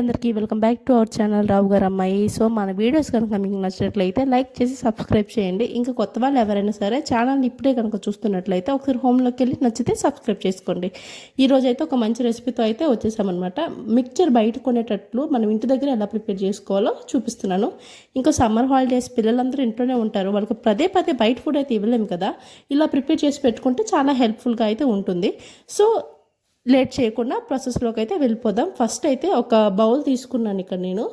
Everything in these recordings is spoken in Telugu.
అందరికీ welcome back to our channel Rao garu అమ్మాయి. సో మన వీడియోస్ కనుక మీకు నచ్చినట్లయితే లైక్ చేసి సబ్స్క్రైబ్ చేయండి. ఇంకా కొత్త వాళ్ళు ఎవరైనా సరే ఛానల్ ఇప్పుడే కనుక చూస్తున్నట్లయితే ఒకసారి హోమ్లోకి వెళ్ళి నచ్చితే సబ్స్క్రైబ్ చేసుకోండి. ఈ అయితే ఒక మంచి రెసిపీతో అయితే వచ్చేసామన్నమాట. మిక్చర్ బయట కొనేటట్లు మనం ఇంటి దగ్గర ఎలా ప్రిపేర్ చేసుకోవాలో చూపిస్తున్నాను. ఇంకా సమ్మర్ హాలిడేస్ పిల్లలందరూ ఇంట్లోనే ఉంటారు. వాళ్ళకి పదే పదే బయట ఫుడ్ అయితే ఇవ్వలేము కదా. ఇలా ప్రిపేర్ చేసి పెట్టుకుంటే చాలా హెల్ప్ఫుల్గా అయితే ఉంటుంది. సో లేట్ చేయకుండా ప్రాసెస్లోకి అయితే వెళ్ళిపోదాం. ఫస్ట్ అయితే ఒక బౌల్ తీసుకున్నాను ఇక్కడ నేను.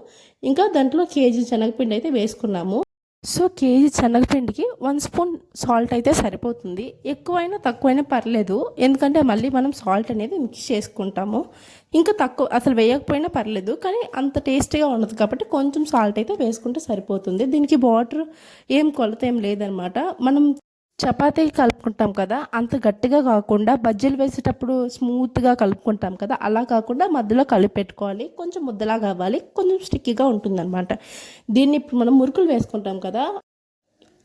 ఇంకా దాంట్లో కేజీ శనగపిండి అయితే వేసుకున్నాము. సో కేజీ శనగపిండికి వన్ స్పూన్ సాల్ట్ అయితే సరిపోతుంది. ఎక్కువైనా తక్కువైనా పర్లేదు. ఎందుకంటే మళ్ళీ మనం సాల్ట్ అనేది మిక్స్ చేసుకుంటాము. ఇంకా తక్కువ అసలు వేయకపోయినా పర్లేదు. కానీ అంత టేస్టీగా ఉండదు కాబట్టి కొంచెం సాల్ట్ అయితే వేసుకుంటే సరిపోతుంది. దీనికి వాటర్ ఏం కొలత ఏం లేదనమాట. మనం చపాతీ కలుపుకుంటాం కదా అంత గట్టిగా కాకుండా బజ్జీలు వేసేటప్పుడు స్మూత్గా కలుపుకుంటాం కదా అలా కాకుండా మధ్యలో కలిపి పెట్టుకోవాలి కొంచెం ముద్దలా కావాలి కొంచెం స్టిక్కీగా ఉంటుందన్నమాట. దీన్ని ఇప్పుడు మనం మురుకులు వేసుకుంటాం కదా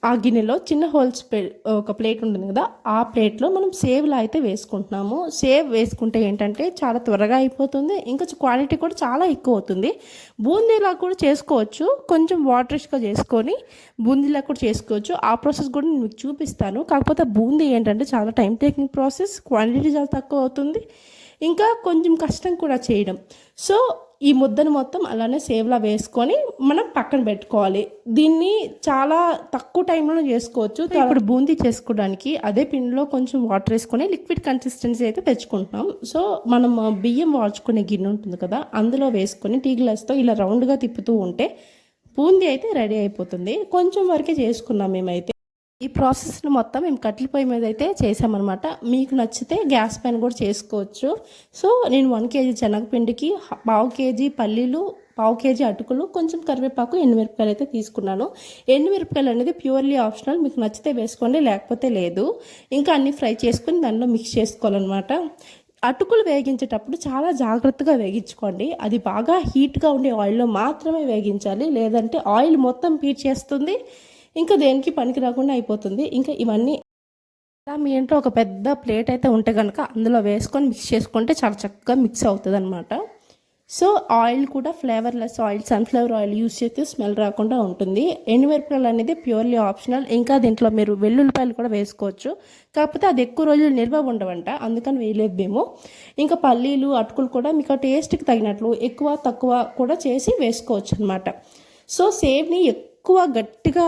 ఆ గిన్నెలో చిన్న హోల్స్ ఒక ప్లేట్ ఉంటుంది కదా ఆ ప్లేట్లో మనం సేవ్లా అయితే వేసుకుంటున్నాము. సేవ్ వేసుకుంటే ఏంటంటే చాలా త్వరగా అయిపోతుంది ఇంకా క్వాలిటీ కూడా చాలా ఎక్కువ అవుతుంది. బూందీలా కూడా చేసుకోవచ్చు కొంచెం వాటరిష్గా చేసుకొని బూందీలా కూడా చేసుకోవచ్చు. ఆ ప్రాసెస్ కూడా నేను మీకు చూపిస్తాను. కాకపోతే బూందీ ఏంటంటే చాలా టైం టేకింగ్ ప్రాసెస్ క్వాంటిటీ చాలా తక్కువ అవుతుంది ఇంకా కొంచెం కష్టం కూడా చేయడం. సో ఈ ముద్దను మొత్తం అలానే సేవ్లా వేసుకొని మనం పక్కన పెట్టుకోవాలి. దీన్ని చాలా తక్కువ టైంలో చేసుకోవచ్చు. ఇప్పుడు బూందీ చేసుకోవడానికి అదే పిండిలో కొంచెం వాటర్ వేసుకొని లిక్విడ్ కన్సిస్టెన్సీ అయితే తెచ్చుకుంటున్నాం. సో మనం బియ్యం వాచుకునే గిన్నె ఉంటుంది కదా అందులో వేసుకొని టీ గ్లాస్తో ఇలా రౌండ్గా తిప్పుతూ ఉంటే బూందీ అయితే రెడీ అయిపోతుంది. కొంచెం వరకే చేసుకున్నాం మేమైతే. ఈ ప్రాసెస్ని మొత్తం మేము కట్టెల పొయ్యి మీద అయితే చేసామన్నమాట. మీకు నచ్చితే గ్యాస్ పైన కూడా చేసుకోవచ్చు. సో నేను వన్ కేజీ శనగపిండికి పావు కేజీ పల్లీలు పావు కేజీ అటుకులు కొంచెం కరివేపాకు ఎండుమిరపకాయలు అయితే తీసుకున్నాను. ఎండుమిరపకాయలు అనేది ప్యూర్లీ ఆప్షనల్. మీకు నచ్చితే వేసుకోండి లేకపోతే లేదు. ఇంకా అన్నీ ఫ్రై చేసుకొని దానిలో మిక్స్ చేసుకోవాలన్నమాట. అటుకులు వేగించేటప్పుడు చాలా జాగ్రత్తగా వేగించుకోండి. అది బాగా హీట్గా ఉండే ఆయిల్లో మాత్రమే వేగించాలి. లేదంటే ఆయిల్ మొత్తం పీట్ చేస్తుంది. ఇంకా దేనికి పనికి రాకుండా అయిపోతుంది. ఇంకా ఇవన్నీ మీ ఇంట్లో ఒక పెద్ద ప్లేట్ అయితే ఉంటే కనుక అందులో వేసుకొని మిక్స్ చేసుకుంటే చాలా చక్కగా మిక్స్ అవుతుంది అనమాట సో ఆయిల్ కూడా flavourless oil sunflower oil use చేస్తే స్మెల్ రాకుండా ఉంటుంది. ఎండుమిరపకాయలు అనేది ప్యూర్లీ ఆప్షనల్. ఇంకా దీంట్లో మీరు వెల్లుల్లిపాయలు కూడా వేసుకోవచ్చు. కాకపోతే అది ఎక్కువ రోజులు నిల్వ ఉండవంట. అందుకని వేయలేదు మేము. ఇంకా పల్లీలు అటుకులు కూడా మీకు టేస్ట్కి తగినట్లు ఎక్కువ తక్కువ కూడా చేసి వేసుకోవచ్చు అనమాట సో సేవ్ని ఎక్కువ గట్టిగా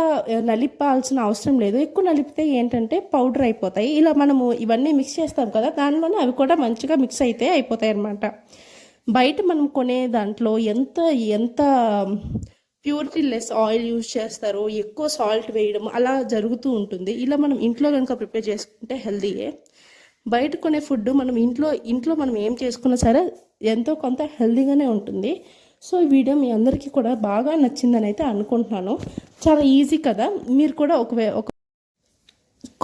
నలిపాల్సిన అవసరం లేదు. ఎక్కువ నలిపితే ఏంటంటే పౌడర్ అయిపోతాయి. ఇలా మనము ఇవన్నీ మిక్స్ చేస్తాం కదా దానిలోనే అవి కూడా మంచిగా మిక్స్ అయితే అయిపోతాయి అన్నమాట. బయట మనం కొనే దాంట్లో ఎంత ఎంత ప్యూరిటీ లెస్ ఆయిల్ యూజ్ చేస్తారు ఎక్కువ సాల్ట్ వేయడం అలా జరుగుతూ ఉంటుంది. ఇలా మనం ఇంట్లో కనుక ప్రిపేర్ చేసుకుంటే హెల్దీయే. బయట కొనే ఫుడ్ మనం ఇంట్లో ఇంట్లో మనం ఏం చేసుకున్నా సరే ఎంతో కొంత హెల్దీగానే ఉంటుంది. సో ఈ వీడియో మీ అందరికీ కూడా బాగా నచ్చిందని అయితే అనుకుంటున్నాను. చాలా ఈజీ కదా? మీరు కూడా ఒక ఒక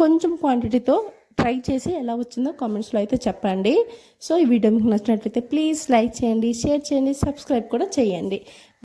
కొంచెం క్వాంటిటీతో ట్రై చేసి ఎలా వచ్చిందో కామెంట్స్లో అయితే చెప్పండి. సో ఈ వీడియో మీకు నచ్చినట్లయితే ప్లీజ్ లైక్ చేయండి షేర్ చేయండి సబ్స్క్రైబ్ కూడా చేయండి.